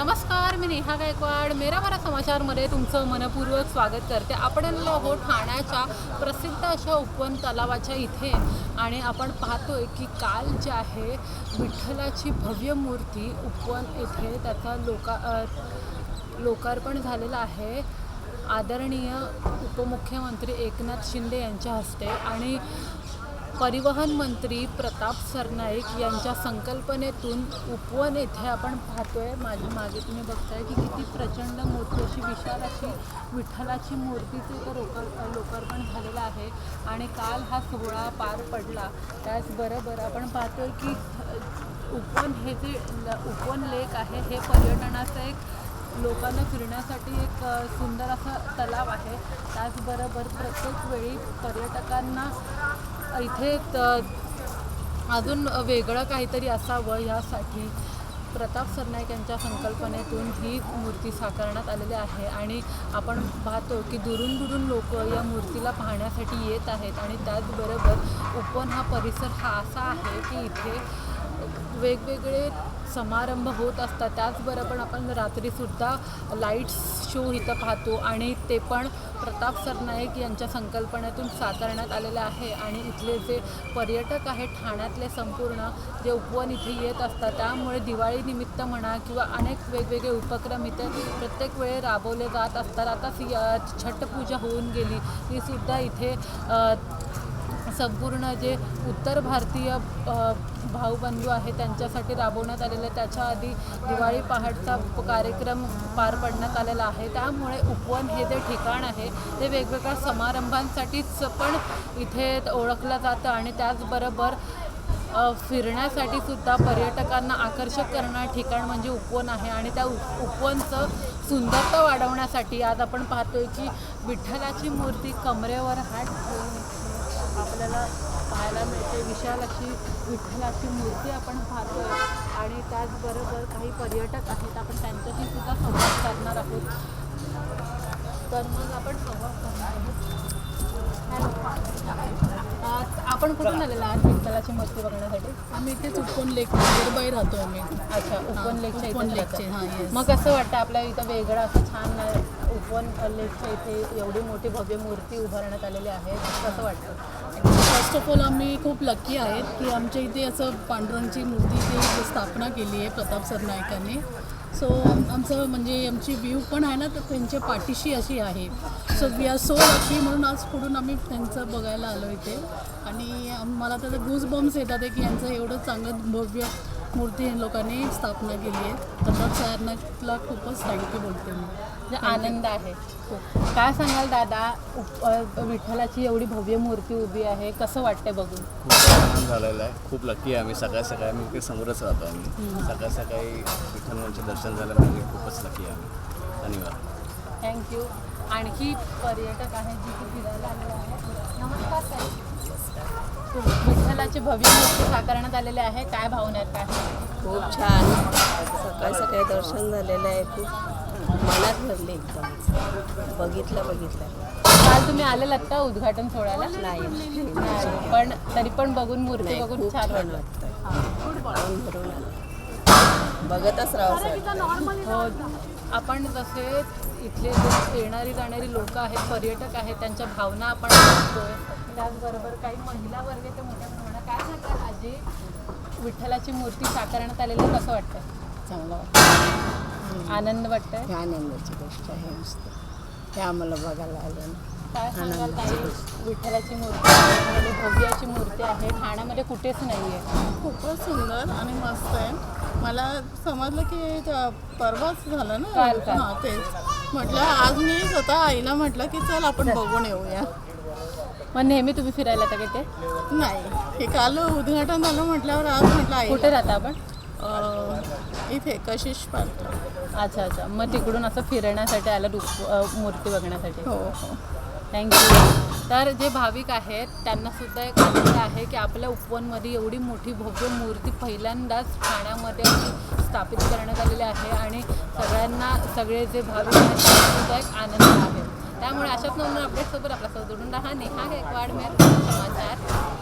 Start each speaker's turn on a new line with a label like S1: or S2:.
S1: नमस्कार मी नेहा गायकवाड. मेरा मरा समाचारमध्ये तुमचं मनपूर्वक स्वागत करते. आपण आलेलो आहोत ठाण्याच्या प्रसिद्ध अशा उपवन तलावाच्या इथे आणि आपण पाहतोय की काल जे आहे विठ्ठलाची भव्य मूर्ती उपवन येथे त्याचा लोका लोकार्पण झालेलं आहे. आदरणीय उपमुख्यमंत्री एकनाथ शिंदे यांच्या हस्ते आणि परिवहन मंत्री प्रताप सरनाईक यांच्या संकल्पनेतून उपवन येथे आपण पाहतोय. माझ्या मागे तुम्ही बघताय की किती प्रचंड मोठी अशी विशाल अशी विठ्ठलाची मूर्तीचे इथं लोका लोकार्पण झालेलं आहे आणि काल हा सोहळा पार पडला. त्याचबरोबर आपण पाहतोय की उपवन हे जे उपवन लेक आहे हे पर्यटनाचं एक लोकांना फिरण्यासाठी एक सुंदर असा तलाव आहे. त्याचबरोबर प्रत्येक वेळी पर्यटकांना इथे अजून वेगळं काहीतरी असावं यासाठी प्रताप सरनाईक यांच्या संकल्पनेतून ही मूर्ती साकारण्यात आलेली आहे. आणि आपण पाहतो की दुरून दुरून लोक या मूर्तीला पाहण्यासाठी येत आहेत आणि त्याचबरोबर उपवन हा परिसर हा असा आहे की इथे वेगवेगळे समारंभ होत असतात. त्याचबरोबर आपण रात्रीसुद्धा लाईट्स शो इथं पाहतो आणि ते पण प्रताप सरनाईक यांच्या संकल्पनेतून साकारण्यात आलेले आहे आणि इथले जे पर्यटक आहेत ठाण्यातले संपूर्ण जे उपवन इथे येत असतात त्यामुळे दिवाळीनिमित्त म्हणा किंवा अनेक वेगवेगळे उपक्रम इथे प्रत्येक वेळे राबवले जात असतात. आता सी छटपूजा होऊन गेली. ती सुद्धा इथे संपूर्ण जे उत्तर भारतीय भाऊबंधू आहे त्यांच्यासाठी राबवण्यात आलेलं आहे. त्याच्या आधी दिवाळी पहाटचा कार्यक्रम पार पडण्यात आलेला आहे. त्यामुळे उपवन हे जे ठिकाण आहे ते वेगवेगळ्या समारंभांसाठीच पण इथे ओळखलं जातं आणि त्याचबरोबर फिरण्यासाठी सुद्धा पर्यटकांना आकर्षक करणारं ठिकाण म्हणजे उपवन आहे. आणि त्या उपवनचं सुंदरता वाढवण्यासाठी आज आपण पाहतोय की विठ्ठलाची मूर्ती कमरेवर हात ठेवून आपल्याला पाहायला मिळते. विशाल अशी विठ्ठलाची मूर्ती आपण पाहतोय. आणि त्याचबरोबर काही पर्यटक आहेत. आपण त्यांच्याशी सुद्धा संवाद साधणार आहोत. तर मग आपण संवाद करणार आहोत. हॅलो. आज आपण कुठून आलेला आहात विठ्ठलाची मूर्ती बघण्यासाठी?
S2: आम्ही इथेच उपवन लेक मुंबई राहतो आम्ही.
S1: अच्छा उपवन लेकच्या
S2: उपवन लेकचे. हां.
S1: मग कसं वाटतं आपल्या इथं वेगळं असं छान उपवन लेकच्या इथे एवढी मोठी भव्य मूर्ती उभारण्यात आलेली आहे कसं वाटतं.
S2: फर्स्ट ऑफ ऑल आम्ही खूप लक्की आहेत की आमच्या इथे असं पांडुरंगची मूर्ती इथे स्थापना केली आहे प्रताप सरनायकांनी सो आमचं म्हणजे आमची व्ह्यू पण आहे ना तर त्यांच्या पाठीशी अशी आहे. So we are so lucky म्हणून आज पुढून आम्ही त्यांचं बघायला आलो इथे. आणि मला त्याचं गूज बम्स येतात आहे की यांचं एवढं चांगलं भव्य मूर्ती लोकांनी स्थापना केली आहे. प्रताप सरनाईकला खूपच थँक्यू बोलते मी.
S1: म्हणजे आनंद आहे. काय सांगाल दादा? विठ्ठलाची एवढी भव्य मूर्ती उभी आहे. कसं वाटतंय बघून?
S3: खूप आनंद झालेला आहे. खूप लकी आहे आम्ही. सकाळ सकाळी आम्ही इथे समोरच राहतो आम्ही. सकाळ सकाळी विठ्ठलांचे दर्शन झालं म्हणजे खूपच लकी आहे आम्ही. धन्यवाद.
S1: थँक्यू आणखी पर्यटक आहेत जी की फिरायला आलेले आहेत. नमस्कार विठ्ठलाची भव्य मूर्ती साकारण्यात आलेली आहे. काय भावना आहेत? काय?
S4: खूप छान. सकाळी सकाळी दर्शन झालेलं आहे. खूप मनात भरले एकदम. बघितलं बघितलं.
S1: काल तुम्ही आलेलात का उद्घाटन सोहळ्याला?
S4: नाही.
S1: नाही. पण तरी पण बघून मूर्ती
S4: नाही,
S1: बघून
S4: खूप
S1: छान
S4: छान
S1: वाटलं.
S4: वाटतं. मन भरून आलं. बघतच राहावं असं वाटतं.
S1: हो. आपण जसे इथले जे येणारी जाणारी लोक आहेत पर्यटक आहेत त्यांच्या भावना आपण बघतोय त्याचबरोबर काही महिला वर्ग ते मोठ्या काय आजी विठ्ठलाची मूर्ती साकारण्यात आलेली आहे, कसं वाटतं
S4: चांगलं वाटतं
S1: आनंद वाटतंय?
S4: ही आनंदाची गोष्ट आहे मस्त हे आम्हाला बघायला आलं ना.
S1: काय सांगाल ताई? विठ्ठलाची मूर्ती आहे, म्हणजे भव्य अशी मूर्ती आहे ठाण्यामध्ये कुठेच नाही आहे
S2: खूपच सुंदर आणि मस्त आहे. मला समजलं की परवाच झालं ना?
S1: काल, काल.
S2: हां तेच. म्हटलं आज मी स्वतः आईला म्हटलं की चल आपण बघून येऊया.
S1: मग नेहमी तुम्ही फिरायला का तिथे
S2: नाही. हे काल उद्घाटन झालं म्हटल्यावर आज म्हटलं आई
S1: कुठे राहता आपण?
S2: इथे कशिश पार्क.
S1: अच्छा अच्छा. मग तिकडून असं फिरण्यासाठी आलं रूप अ, मूर्ती बघण्यासाठी?
S2: हो हो.
S1: थँक्यू तर जे भाविक आहेत त्यांना सुद्धा एक आनंद आहे की आपल्या उपवनमध्ये एवढी मोठी भव्य मूर्ती पहिल्यांदाच ठाण्यामध्ये अशी स्थापित करण्यात आलेली आहे आणि सगळ्यांना सगळे जे भाविक आहेत त्यांना सुद्धा एक आनंद आहे. त्यामुळे अशाच नवीन अपडेटसोबत आपल्यासोबत जोडून राहा. नेहा गायकवाड मेर समाचार.